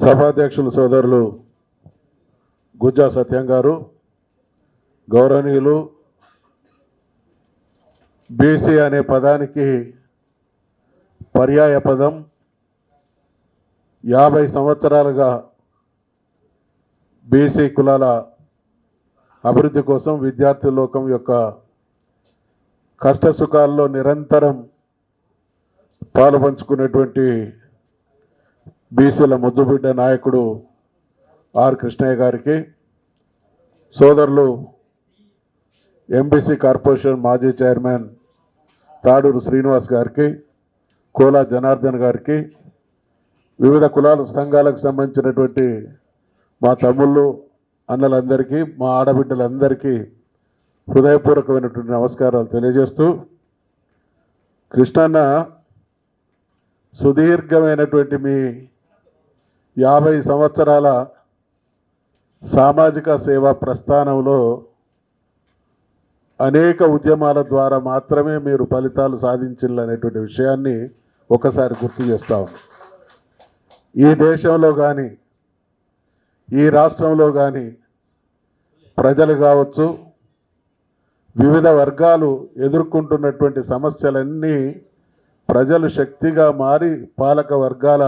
సభాధ్యక్షులు సోదరులు గుజ్జా సత్యం గారు గౌరవనీయులు బీసీ అనే పదానికి పర్యాయ పదం. యాభై సంవత్సరాలుగా బీసీ కులాల అభివృద్ధి కోసం విద్యార్థి లోకం యొక్క కష్టసుఖాల్లో నిరంతరం పాలు పంచుకునేటువంటి బీసీల ముద్దుబిడ్డ నాయకుడు ఆర్ కృష్ణయ్య గారికి సోదరులు ఎంబీసీ కార్పొరేషన్ మాజీ చైర్మన్ తాడూరు శ్రీనివాస్ గారికి కోలా జనార్దన్ గారికి వివిధ కులాల సంఘాలకు సంబంధించినటువంటి మా తమ్ముళ్ళు అన్నలందరికీ మా ఆడబిడ్డలందరికీ హృదయపూర్వకమైనటువంటి నమస్కారాలు తెలియజేస్తూ కృష్ణన్న సుదీర్ఘమైనటువంటి మీ యాభై సంవత్సరాల సామాజిక సేవా ప్రస్థానంలో అనేక ఉద్యమాల ద్వారా మాత్రమే మీరు ఫలితాలు సాధించాలనేటువంటి విషయాన్ని ఒకసారి గుర్తు చేస్తా ఈ దేశంలో కానీ ఈ రాష్ట్రంలో కానీ ప్రజలు కావచ్చు వివిధ వర్గాలు ఎదుర్కొంటున్నటువంటి సమస్యలన్నీ ప్రజలు శక్తిగా మారి పాలక వర్గాల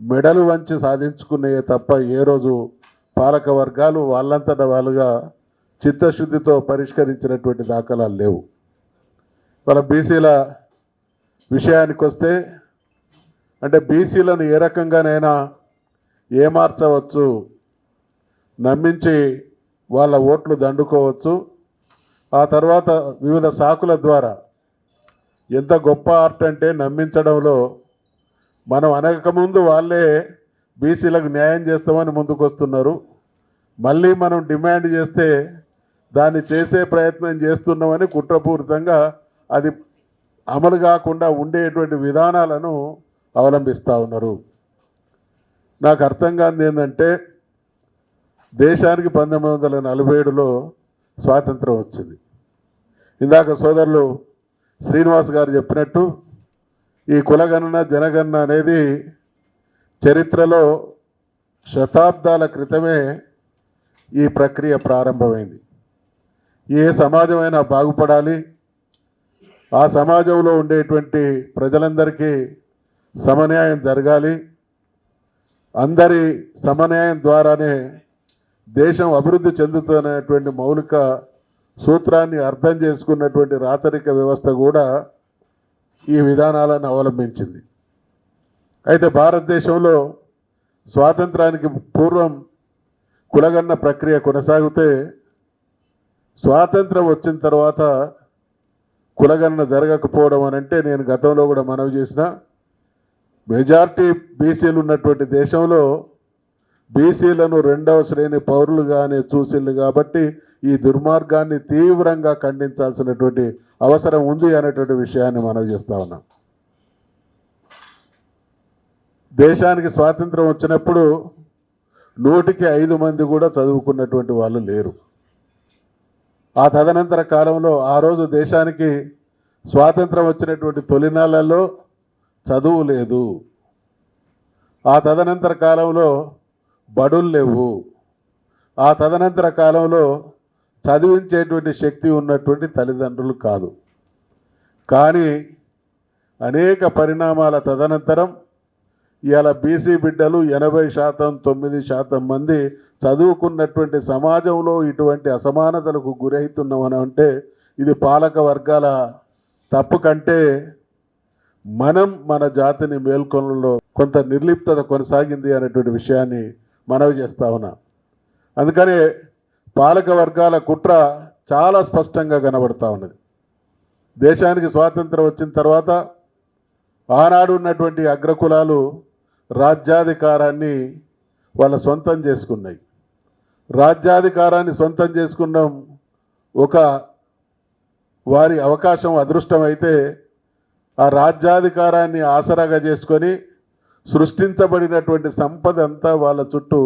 మెడలు వంచి సాధించుకునే తప్ప ఏ రోజు పాలక వర్గాలు వాళ్ళంతట వాళ్ళుగా చిత్తశుద్ధితో పరిష్కరించినటువంటి దాఖలాలు లేవు. వాళ్ళ బీసీల విషయానికి వస్తే అంటే బీసీలను ఏ రకంగానైనా ఏమార్చవచ్చు నమ్మించి వాళ్ళ ఓట్లు దండుకోవచ్చు. ఆ తర్వాత వివిధ సాకుల ద్వారా ఎంత గొప్ప ఆర్ట్ అంటే నమ్మించడంలో మనం అనకముందు వాళ్ళే బీసీలకు న్యాయం చేస్తామని ముందుకొస్తున్నారు. మళ్ళీ మనం డిమాండ్ చేస్తే దాన్ని చేసే ప్రయత్నం చేస్తున్నామని కుట్రపూరితంగా అది అమలు కాకుండా ఉండేటువంటి విధానాలను అవలంబిస్తూ ఉన్నారు. నాకు అర్థం కాంది ఏంటంటే దేశానికి పంతొమ్మిది వందల నలభై ఏడులో స్వాతంత్రం వచ్చింది. ఇందాక సోదరులు శ్రీనివాస్ గారు చెప్పినట్టు ఈ కులగణన జనగణన అనేది చరిత్రలో శతాబ్దాల క్రితమే ఈ ప్రక్రియ ప్రారంభమైంది. ఏ సమాజమైనా బాగుపడాలి. ఆ సమాజంలో ఉండేటువంటి ప్రజలందరికీ సమన్యాయం జరగాలి. అందరి సమన్యాయం ద్వారానే దేశం అభివృద్ధి చెందుతున్నటువంటి మౌలిక సూత్రాన్ని అర్థం చేసుకున్నటువంటి రాచరిక వ్యవస్థ కూడా ఈ విధానాలను అవలంబించింది. అయితే భారతదేశంలో స్వాతంత్రానికి పూర్వం కులగన్న ప్రక్రియ కొనసాగితే స్వాతంత్రం వచ్చిన తర్వాత కులగన్న జరగకపోవడం అని అంటే నేను గతంలో కూడా మనవి చేసిన మెజార్టీ బీసీలు ఉన్నటువంటి దేశంలో బీసీలను రెండవ శ్రేణి పౌరులుగానే చూసిళ్ళు కాబట్టి ఈ దుర్మార్గాన్ని తీవ్రంగా ఖండించాల్సినటువంటి అవసరం ఉంది అనేటువంటి విషయాన్ని మనం చేస్తా ఉన్నాం. దేశానికి స్వాతంత్రం వచ్చినప్పుడు నూటికి ఐదు మంది కూడా చదువుకున్నటువంటి వాళ్ళు లేరు. ఆ తదనంతర కాలంలో ఆ రోజు దేశానికి స్వాతంత్రం వచ్చినటువంటి తొలినాళ్ళలో చదువు లేదు. ఆ తదనంతర కాలంలో బడులు లేవు. ఆ తదనంతర కాలంలో చదివించేటువంటి శక్తి ఉన్నటువంటి తల్లిదండ్రులు కాదు. కానీ అనేక పరిణామాల తదనంతరం ఇవాళ బీసీ బిడ్డలు ఎనభై శాతం తొమ్మిది శాతం మంది చదువుకున్నటువంటి సమాజంలో ఇటువంటి అసమానతలకు గురవుతున్నామని అంటే ఇది పాలక వర్గాల తప్పు కంటే మనం మన జాతిని మేల్కొనలో కొంత నిర్లిప్తత కొనసాగింది అనేటువంటి విషయాన్ని మనవి చేస్తా ఉన్నా. అందుకనే పాలక వర్గాల కుట్ర చాలా స్పష్టంగా కనబడతా ఉన్నది. దేశానికి స్వాతంత్రం వచ్చిన తర్వాత ఆనాడు ఉన్నటువంటి అగ్రకులాలు రాజ్యాధికారాన్ని వాళ్ళ సొంతం చేసుకున్నాయి. రాజ్యాధికారాన్ని సొంతం చేసుకున్నాం ఒక వారి అవకాశం అదృష్టం అయితే ఆ రాజ్యాధికారాన్ని ఆసరాగా చేసుకొని సృష్టించబడినటువంటి సంపద అంతా వాళ్ళ చుట్టూ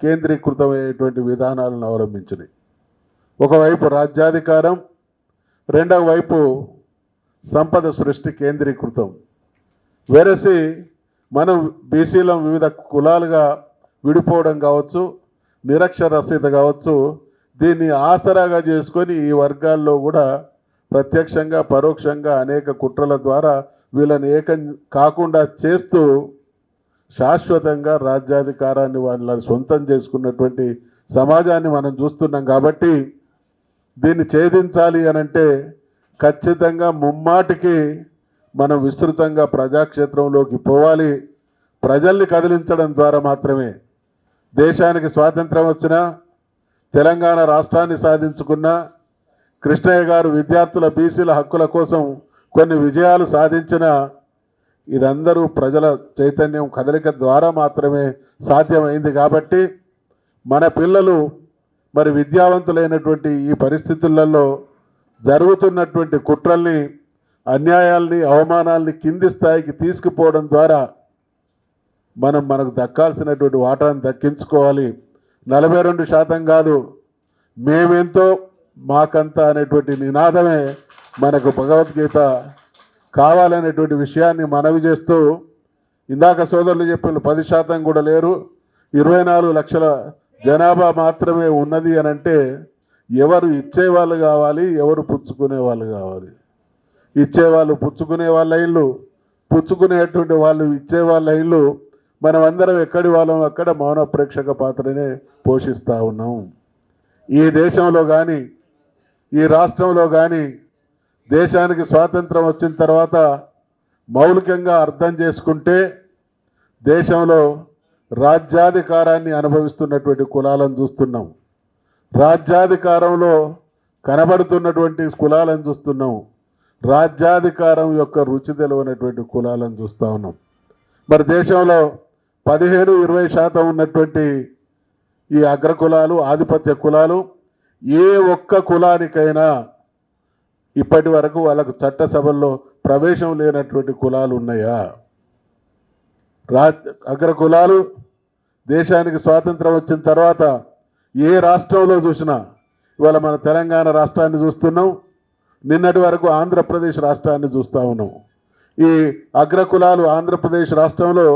కేంద్రీకృతమైనటువంటి విధానాలను అవలంబించినాయి ఒకవైపు రాజ్యాధికారం రెండవ వైపు సంపద సృష్టి కేంద్రీకృతం. వెరసి మనం బీసీలో వివిధ కులాలుగా విడిపోవడం కావచ్చు నిరక్షరాస్యత కావచ్చు దీన్ని ఆసరాగా చేసుకొని ఈ వర్గాల్లో కూడా ప్రత్యక్షంగా పరోక్షంగా అనేక కుట్రల ద్వారా వీళ్ళని ఏకం కాకుండా చేస్తూ శాశ్వతంగా రాజ్యాధికారాన్ని వాళ్ళని సొంతం చేసుకున్నటువంటి సమాజాన్ని మనం చూస్తున్నాం కాబట్టి దీన్ని ఛేదించాలి అని అంటే ఖచ్చితంగా ముమ్మాటికి మనం విస్తృతంగా ప్రజాక్షేత్రంలోకి పోవాలి. ప్రజల్ని కదిలించడం ద్వారా మాత్రమే దేశానికి స్వాతంత్రం వచ్చినా తెలంగాణ రాష్ట్రాన్ని సాధించుకున్న కృష్ణయ్య గారు విద్యార్థుల బీసీల హక్కుల కోసం కొన్ని విజయాలు సాధించిన ఇదందరూ ప్రజల చైతన్యం కదలిక ద్వారా మాత్రమే సాధ్యమైంది కాబట్టి మన పిల్లలు మరి విద్యావంతులైనటువంటి ఈ పరిస్థితులలో జరుగుతున్నటువంటి కుట్రల్ని అన్యాయాల్ని అవమానాల్ని కింది స్థాయికి తీసుకుపోవడం ద్వారా మనం మనకు దక్కాల్సినటువంటి వాటాను దక్కించుకోవాలి. నలభై రెండు శాతం కాదు మేమెంతో మాకంత అనేటువంటి నినాదమే మనకు భగవద్గీత కావాలనేటువంటి విషయాన్ని మనవి చేస్తూ ఇందాక సోదరులు చెప్పిన పది శాతం కూడా లేరు. ఇరవై నాలుగు లక్షల జనాభా మాత్రమే ఉన్నది అని అంటే ఎవరు ఇచ్చేవాళ్ళు కావాలి ఎవరు పుచ్చుకునే వాళ్ళు కావాలి. ఇచ్చేవాళ్ళు పుచ్చుకునే వాళ్ళ ఇల్లు పుచ్చుకునేటువంటి వాళ్ళు ఇచ్చే వాళ్ళ ఇల్లు మనం అందరం ఎక్కడి వాళ్ళం అక్కడ మౌన ప్రేక్షక పాత్రనే పోషిస్తూ ఉన్నాం. ఈ దేశంలో కానీ ఈ రాష్ట్రంలో కానీ దేశానికి స్వాతంత్రం వచ్చిన తర్వాత మౌలికంగా అర్థం చేసుకుంటే దేశంలో రాజ్యాధికారాన్ని అనుభవిస్తున్నటువంటి కులాలను చూస్తున్నాం. రాజ్యాధికారంలో కనబడుతున్నటువంటి కులాలను చూస్తున్నాం. రాజ్యాధికారం యొక్క రుచి తెలియనటువంటి కులాలను చూస్తూ ఉన్నాం. మరి దేశంలో పదిహేను ఇరవై శాతం ఉన్నటువంటి ఈ అగ్ర కులాలు ఆధిపత్య కులాలు ఏ ఒక్క కులానికైనా ఇప్పటి వరకు వాళ్ళకు చట్టసభల్లో ప్రవేశం లేనటువంటి కులాలు ఉన్నాయా? రా అగ్ర కులాలు దేశానికి స్వాతంత్రం వచ్చిన తర్వాత ఏ రాష్ట్రంలో చూసినా ఇవాళ మన తెలంగాణ రాష్ట్రాన్ని చూస్తున్నాం నిన్నటి వరకు ఆంధ్రప్రదేశ్ రాష్ట్రాన్ని చూస్తూ ఉన్నాం. ఈ అగ్రకులాలు ఆంధ్రప్రదేశ్ రాష్ట్రంలో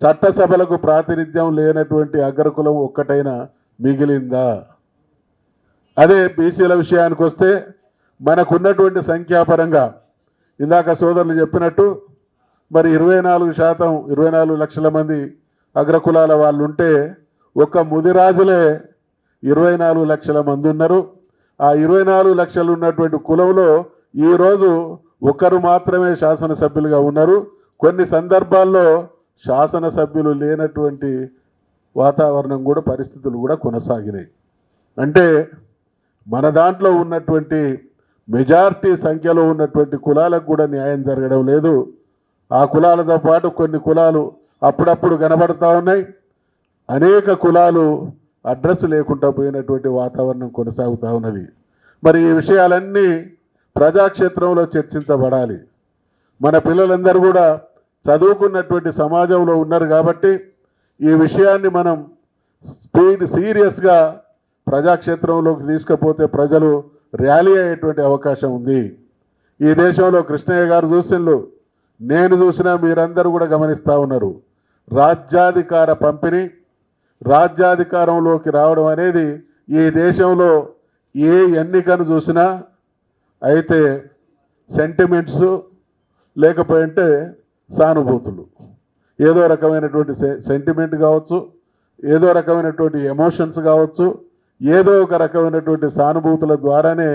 చట్టసభలకు ప్రాతినిధ్యం లేనటువంటి అగ్రకులం ఒక్కటైనా మిగిలిందా? అదే బీసీల విషయానికి వస్తే మనకున్నటువంటి సంఖ్యాపరంగా ఇందాక సోదరులు చెప్పినట్టు మరి ఇరవై నాలుగు శాతం ఇరవై నాలుగు లక్షల మంది అగ్రకులాల వాళ్ళు ఉంటే ఒక్క ముదిరాజులే ఇరవై నాలుగు లక్షల మంది ఉన్నారు. ఆ ఇరవై నాలుగు లక్షలు ఉన్నటువంటి కులంలో ఈరోజు ఒకరు మాత్రమే శాసనసభ్యులుగా ఉన్నారు. కొన్ని సందర్భాల్లో శాసనసభ్యులు లేనటువంటి వాతావరణం కూడా పరిస్థితులు కూడా కొనసాగినాయి. అంటే మన దాంట్లో ఉన్నటువంటి మెజారిటీ సంఖ్యలో ఉన్నటువంటి కులాలకు కూడా న్యాయం జరగడం లేదు. ఆ కులాలతో పాటు కొన్ని కులాలు అప్పుడప్పుడు కనబడతా ఉన్నాయి. అనేక కులాలు అడ్రస్ లేకుండా పోయినటువంటి వాతావరణం కొనసాగుతూ ఉన్నది. మరి ఈ విషయాలన్నీ ప్రజాక్షేత్రంలో చర్చించబడాలి. మన పిల్లలందరూ కూడా చదువుకున్నటువంటి సమాజంలో ఉన్నారు కాబట్టి ఈ విషయాన్ని మనం స్పీడ్ సీరియస్గా ప్రజాక్షేత్రంలోకి తీసుకపోతే ప్రజలు ర్యాలీ అయ్యేటువంటి అవకాశం ఉంది. ఈ దేశంలో కృష్ణయ్య గారు చూసిన్లు నేను చూసినా మీరందరూ కూడా గమనిస్తూ ఉన్నారు. రాజ్యాధికార పంపిణీ రాజ్యాధికారంలోకి రావడం అనేది ఈ దేశంలో ఏ ఎన్నికను చూసినా అయితే సెంటిమెంట్స్ లేకపోయింటే సానుభూతులు. ఏదో రకమైనటువంటి సె సెంటిమెంట్ కావచ్చు ఏదో రకమైనటువంటి ఎమోషన్స్ కావచ్చు ఏదో ఒక రకమైనటువంటి సానుభూతుల ద్వారానే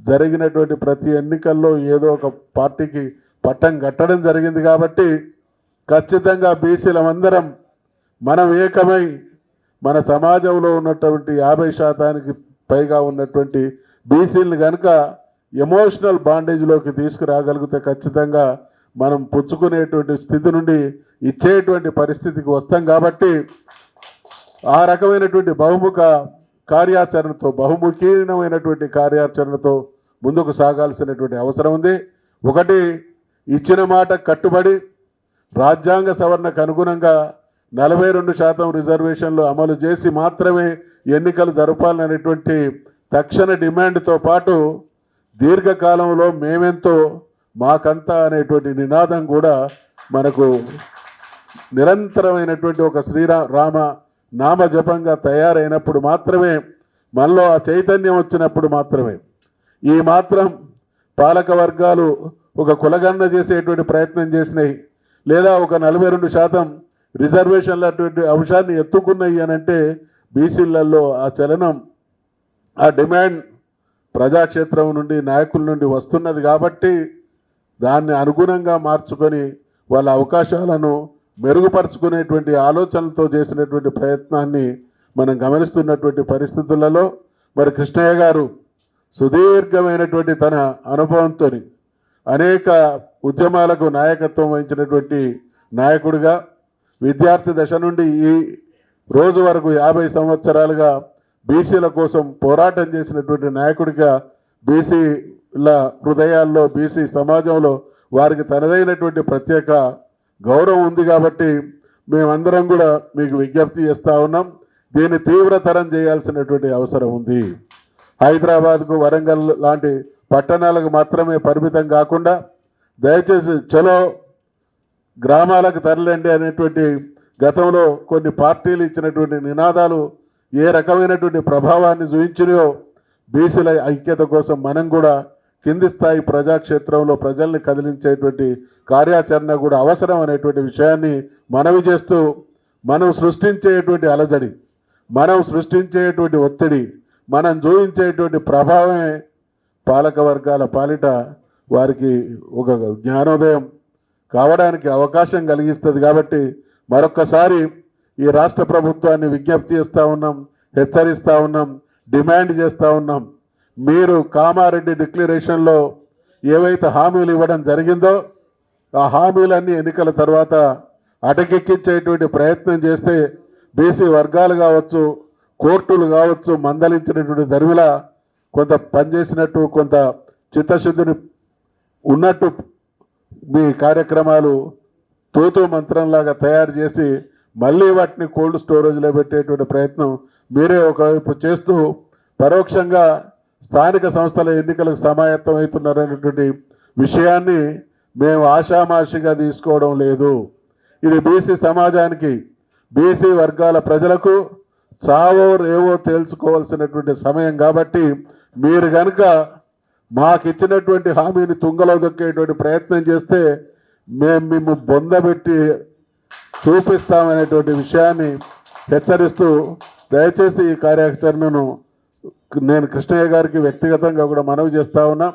జరిగినటువంటి ప్రతి ఎన్నికల్లో ఏదో ఒక పార్టీకి పట్టం కట్టడం జరిగింది కాబట్టి ఖచ్చితంగా బీసీలమందరం మనం ఏకమై మన సమాజంలో ఉన్నటువంటి యాభై శాతానికి పైగా ఉన్నటువంటి బీసీలను కనుక ఎమోషనల్ బాండేజ్లోకి తీసుకురాగలిగితే ఖచ్చితంగా మనం పుచ్చుకునేటువంటి స్థితి నుండి ఇచ్చేటువంటి పరిస్థితికి వస్తాం కాబట్టి ఆ రకమైనటువంటి బహుముఖ కార్యాచరణతో బహుముఖీనమైనటువంటి కార్యాచరణతో ముందుకు సాగాల్సినటువంటి అవసరం ఉంది. ఒకటి ఇచ్చిన మాట కట్టుబడి రాజ్యాంగ సవరణకు అనుగుణంగా నలభై రెండు శాతం రిజర్వేషన్లు అమలు చేసి మాత్రమే ఎన్నికలు జరపాలనేటువంటి తక్షణ డిమాండ్తో పాటు దీర్ఘకాలంలో మేమెంతో మాకంతా అనేటువంటి నినాదం కూడా మనకు నిరంతరమైనటువంటి ఒక శ్రీరా రామ నామజపంగా తయారైనప్పుడు మాత్రమే మనలో ఆ చైతన్యం వచ్చినప్పుడు మాత్రమే. ఈ మాత్రం పాలక వర్గాలు ఒక కులగన్న చేసేటువంటి ప్రయత్నం చేసినాయి. లేదా ఒక నలభై రెండు శాతం రిజర్వేషన్ల అటువంటి అంశాన్ని ఎత్తుకున్నాయి అని అంటే బీసీలలో ఆ చలనం ఆ డిమాండ్ ప్రజాక్షేత్రం నుండి నాయకుల నుండి వస్తున్నది కాబట్టి దాన్ని అనుగుణంగా మార్చుకొని వాళ్ళ అవకాశాలను మెరుగుపరుచుకునేటువంటి ఆలోచనలతో చేసినటువంటి ప్రయత్నాన్ని మనం గమనిస్తున్నటువంటి పరిస్థితులలో మరి కృష్ణయ్య గారు సుదీర్ఘమైనటువంటి తన అనుభవంతో అనేక ఉద్యమాలకు నాయకత్వం వహించినటువంటి నాయకుడిగా విద్యార్థి దశ నుండి ఈ రోజు వరకు యాభై సంవత్సరాలుగా బీసీల కోసం పోరాటం చేసినటువంటి నాయకుడిగా బీసీల హృదయాల్లో బీసీ సమాజంలో వారికి తనదైనటువంటి ప్రత్యేక గౌరవం ఉంది కాబట్టి మేమందరం కూడా మీకు విజ్ఞప్తి చేస్తూ ఉన్నాం. దీన్ని తీవ్రతరం చేయాల్సినటువంటి అవసరం ఉంది. హైదరాబాద్కు వరంగల్ లాంటి పట్టణాలకు మాత్రమే పరిమితం కాకుండా దయచేసి చలో గ్రామాలకు తరలండి అనేటువంటి గతంలో కొన్ని పార్టీలు ఇచ్చినటువంటి నినాదాలు ఏ రకమైనటువంటి ప్రభావాన్ని చూయించినాయో బీసీల ఐక్యత కోసం మనం కూడా కింది స్థాయి ప్రజాక్షేత్రంలో ప్రజల్ని కదిలించేటువంటి కార్యాచరణ కూడా అవసరం అనేటువంటి విషయాన్ని మనవి చేస్తూ మనం సృష్టించేటువంటి అలజడి మనం సృష్టించేటువంటి ఒత్తిడి మనం చూపించేటువంటి ప్రభావమే పాలక వర్గాల పాలిట వారికి ఒక జ్ఞానోదయం కావడానికి అవకాశం కలిగిస్తుంది కాబట్టి మరొక్కసారి ఈ రాష్ట్ర ప్రభుత్వాన్ని విజ్ఞప్తి చేస్తూ ఉన్నాం హెచ్చరిస్తూ ఉన్నాం డిమాండ్ చేస్తూ ఉన్నాం. మీరు కామారెడ్డి డిక్లరేషన్లో ఏవైతే హామీలు ఇవ్వడం జరిగిందో ఆ హామీలన్నీ ఎన్నికల తర్వాత అటకెక్కించేటువంటి ప్రయత్నం చేస్తే బీసీ వర్గాలు కావచ్చు కోర్టులు కావచ్చు మందలించినటువంటి ధర్మిల కొంత పనిచేసినట్టు కొంత చిత్తశుద్ధిని ఉన్నట్టు మీ కార్యక్రమాలు తోతో మంత్రంలాగా తయారు చేసి మళ్ళీ వాటిని కోల్డ్ స్టోరేజ్లో పెట్టేటువంటి ప్రయత్నం మీరే ఒకవైపు చేస్తూ పరోక్షంగా స్థానిక సంస్థల ఎన్నికలకు సమాయత్తం అవుతున్నారనేటువంటి విషయాన్ని మేము ఆషామాషిగా తీసుకోవడం లేదు. ఇది బీసీ సమాజానికి బీసీ వర్గాల ప్రజలకు చావో రేవో తేల్చుకోవాల్సినటువంటి సమయం కాబట్టి మీరు కనుక మాకు ఇచ్చినటువంటి హామీని తుంగలో దొక్కేటువంటి ప్రయత్నం చేస్తే మేము మేము బొందబెట్టి చూపిస్తామనేటువంటి విషయాన్ని హెచ్చరిస్తూ దయచేసి ఈ కార్యాచరణను నేను కృష్ణయ్య గారికి వ్యక్తిగతంగా కూడా మనవి చేస్తా ఉన్నా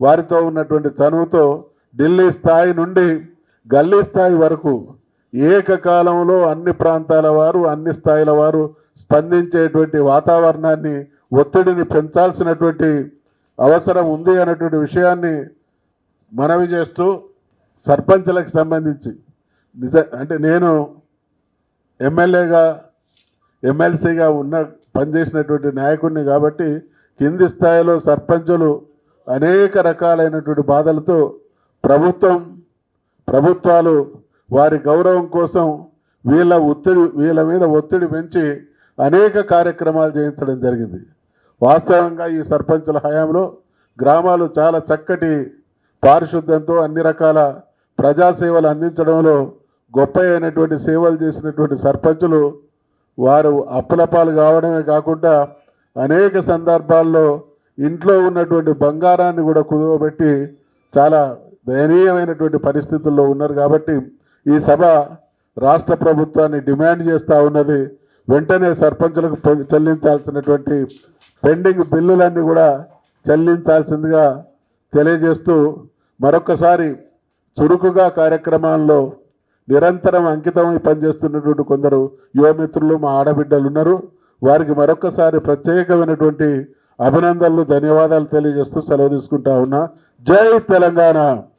వారితో ఉన్నటువంటి చనువుతో ఢిల్లీ స్థాయి నుండి గల్లీ స్థాయి వరకు ఏకకాలంలో అన్ని ప్రాంతాల వారు అన్ని స్థాయిల వారు స్పందించేటువంటి వాతావరణాన్ని ఒత్తిడిని పెంచాల్సినటువంటి అవసరం ఉంది అనేటువంటి విషయాన్ని మనవి చేస్తూ సర్పంచ్లకు సంబంధించి నిజ అంటే నేను ఎమ్మెల్యేగా ఎమ్మెల్సీగా ఉన్న పనిచేసినటువంటి నాయకుడిని కాబట్టి కింది స్థాయిలో సర్పంచులు అనేక రకాలైనటువంటి బాధలతో ప్రభుత్వం ప్రభుత్వాలు వారి గౌరవం కోసం వీళ్ళ ఒత్తిడి వీళ్ళ మీద ఒత్తిడి పెంచి అనేక కార్యక్రమాలు చేయించడం జరిగింది. వాస్తవంగా ఈ సర్పంచుల హయాంలో గ్రామాలు చాలా చక్కటి పారిశుద్ధ్యంతో అన్ని రకాల ప్రజాసేవలు అందించడంలో గొప్ప అయినటువంటి సేవలు చేసినటువంటి సర్పంచులు వారు అప్పులపాలు కావడమే కాకుండా అనేక సందర్భాల్లో ఇంట్లో ఉన్నటువంటి బంగారాన్ని కూడా కుదువబెట్టి చాలా దయనీయమైనటువంటి పరిస్థితుల్లో ఉన్నారు కాబట్టి ఈ సభ రాష్ట్ర ప్రభుత్వాన్ని డిమాండ్ చేస్తూ ఉన్నది. వెంటనే సర్పంచులకు చెల్లించాల్సినటువంటి పెండింగ్ బిల్లులన్నీ కూడా చెల్లించాల్సిందిగా తెలియజేస్తూ మరొకసారి చురుకుగా కార్యక్రమాల్లో నిరంతరం అంకితమై పనిచేస్తున్నటువంటి కొందరు యువమిత్రులు మా ఆడబిడ్డలు ఉన్నారు. వారికి మరొకసారి ప్రత్యేకమైనటువంటి అభినందనలు ధన్యవాదాలు తెలియజేస్తూ సెలవు తీసుకుంటా ఉన్నా. జై తెలంగాణ!